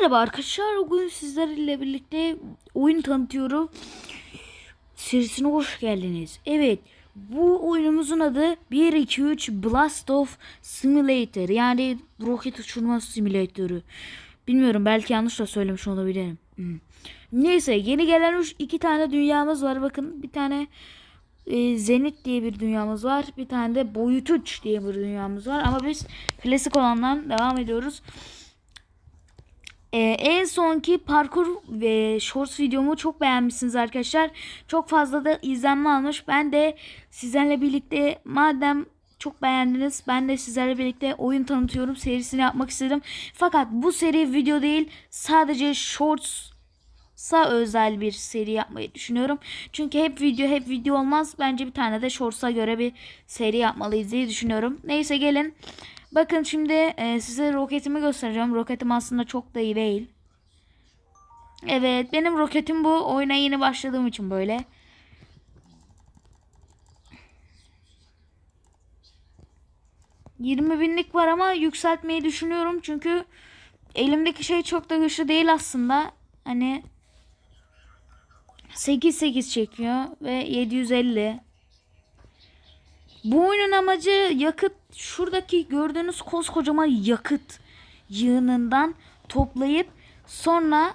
Merhaba arkadaşlar. Bugün sizlerle birlikte oyun tanıtıyorum. Serisine hoş geldiniz. Evet. Bu oyunumuzun adı 1 2 3 Blast of Simulator. Yani roket uçurma simülatörü. Bilmiyorum belki yanlış da söylemiş olabilirim. Hmm. Neyse yeni gelen üç, iki tane dünyamız var. Bakın bir tane e, Zenit diye bir dünyamız var. Bir tane de Boyut 3 diye bir dünyamız var. Ama biz klasik olandan devam ediyoruz. Ee, en sonki parkur ve shorts videomu çok beğenmişsiniz arkadaşlar. Çok fazla da izlenme almış. Ben de sizlerle birlikte madem çok beğendiniz ben de sizlerle birlikte oyun tanıtıyorum serisini yapmak istedim. Fakat bu seri video değil sadece shorts sa özel bir seri yapmayı düşünüyorum. Çünkü hep video hep video olmaz. Bence bir tane de shorts'a göre bir seri yapmalıyız diye düşünüyorum. Neyse gelin. Bakın şimdi e, size roketimi göstereceğim. Roketim aslında çok da iyi değil. Evet benim roketim bu. Oyuna yeni başladığım için böyle. ...20 binlik var ama yükseltmeyi düşünüyorum. Çünkü elimdeki şey çok da güçlü değil aslında. Hani 8-8 çekiyor ve 750. Bu oyunun amacı yakıt şuradaki gördüğünüz koskocaman yakıt yığınından toplayıp sonra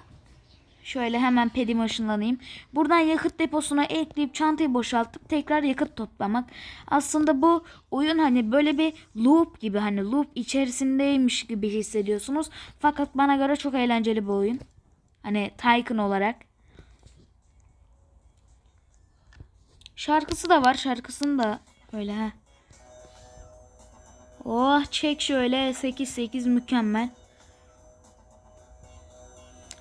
şöyle hemen pedime ışınlanayım. Buradan yakıt deposuna ekleyip çantayı boşaltıp tekrar yakıt toplamak. Aslında bu oyun hani böyle bir loop gibi hani loop içerisindeymiş gibi hissediyorsunuz. Fakat bana göre çok eğlenceli bir oyun. Hani Tycoon olarak. Şarkısı da var. Şarkısını da öyle ha. Oh çek şöyle 8-8 mükemmel.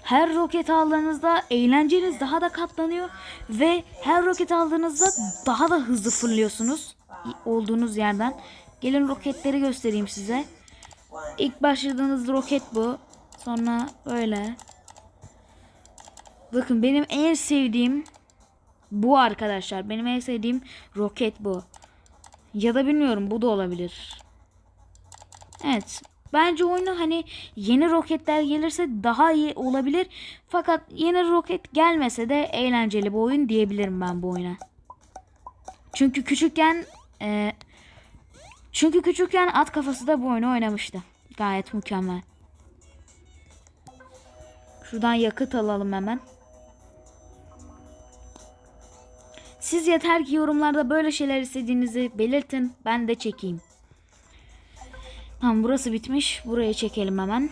Her roket aldığınızda eğlenceniz daha da katlanıyor ve her roket aldığınızda daha da hızlı fırlıyorsunuz olduğunuz yerden. Gelin roketleri göstereyim size. İlk başladığınız roket bu. Sonra böyle. Bakın benim en sevdiğim bu arkadaşlar. Benim en sevdiğim roket bu. Ya da bilmiyorum bu da olabilir. Evet. Bence oyunu hani yeni roketler gelirse daha iyi olabilir. Fakat yeni roket gelmese de eğlenceli bir oyun diyebilirim ben bu oyuna. Çünkü küçükken e, çünkü küçükken at kafası da bu oyunu oynamıştı. Gayet mükemmel. Şuradan yakıt alalım hemen. Siz yeter ki yorumlarda böyle şeyler istediğinizi belirtin. Ben de çekeyim. Tamam burası bitmiş. Buraya çekelim hemen.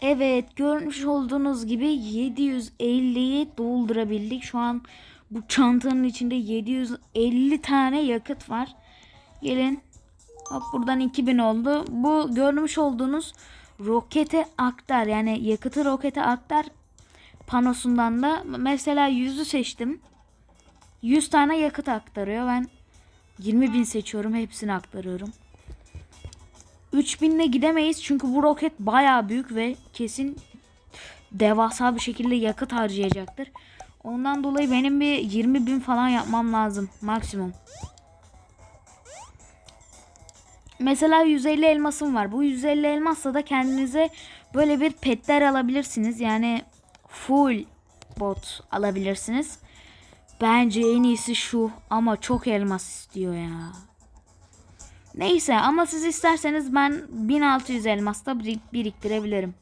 Evet görmüş olduğunuz gibi 750'yi doldurabildik. Şu an bu çantanın içinde 750 tane yakıt var. Gelin. Hop buradan 2000 oldu. Bu görmüş olduğunuz rokete aktar yani yakıtı rokete aktar panosundan da mesela yüzü seçtim. 100 tane yakıt aktarıyor. Ben 20 bin seçiyorum. Hepsini aktarıyorum. 3000 ile gidemeyiz. Çünkü bu roket baya büyük ve kesin devasa bir şekilde yakıt harcayacaktır. Ondan dolayı benim bir 20 bin falan yapmam lazım. Maksimum. Mesela 150 elmasım var. Bu 150 elmasla da kendinize böyle bir petler alabilirsiniz. Yani full bot alabilirsiniz. Bence en iyisi şu ama çok elmas istiyor ya. Neyse ama siz isterseniz ben 1600 elmas da biriktirebilirim.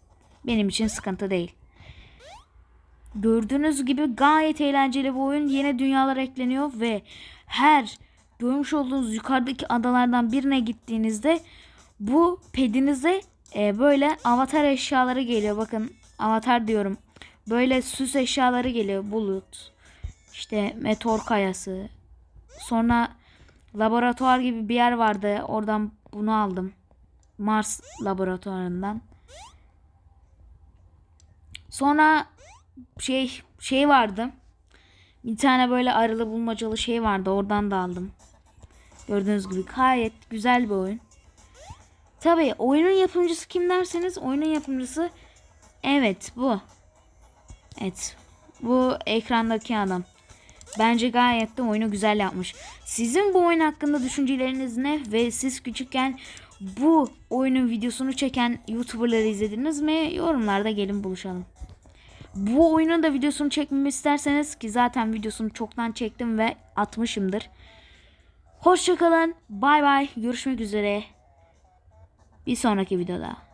Benim için sıkıntı değil. Gördüğünüz gibi gayet eğlenceli bir oyun. Yeni dünyalar ekleniyor ve her görmüş olduğunuz yukarıdaki adalardan birine gittiğinizde bu pedinize e, böyle avatar eşyaları geliyor. Bakın avatar diyorum. Böyle süs eşyaları geliyor. Bulut, işte meteor kayası. Sonra laboratuvar gibi bir yer vardı. Oradan bunu aldım. Mars laboratuvarından. Sonra şey şey vardı. Bir tane böyle arılı bulmacalı şey vardı. Oradan da aldım. Gördüğünüz gibi gayet güzel bir oyun. Tabii oyunun yapımcısı kim derseniz oyunun yapımcısı evet bu. Evet. Bu ekrandaki adam. Bence gayet de oyunu güzel yapmış. Sizin bu oyun hakkında düşünceleriniz ne? Ve siz küçükken bu oyunun videosunu çeken YouTuber'ları izlediniz mi? Yorumlarda gelin buluşalım. Bu oyunun da videosunu çekmemi isterseniz ki zaten videosunu çoktan çektim ve atmışımdır. Hoşçakalın. Bay bay. Görüşmek üzere. Bir sonraki videoda.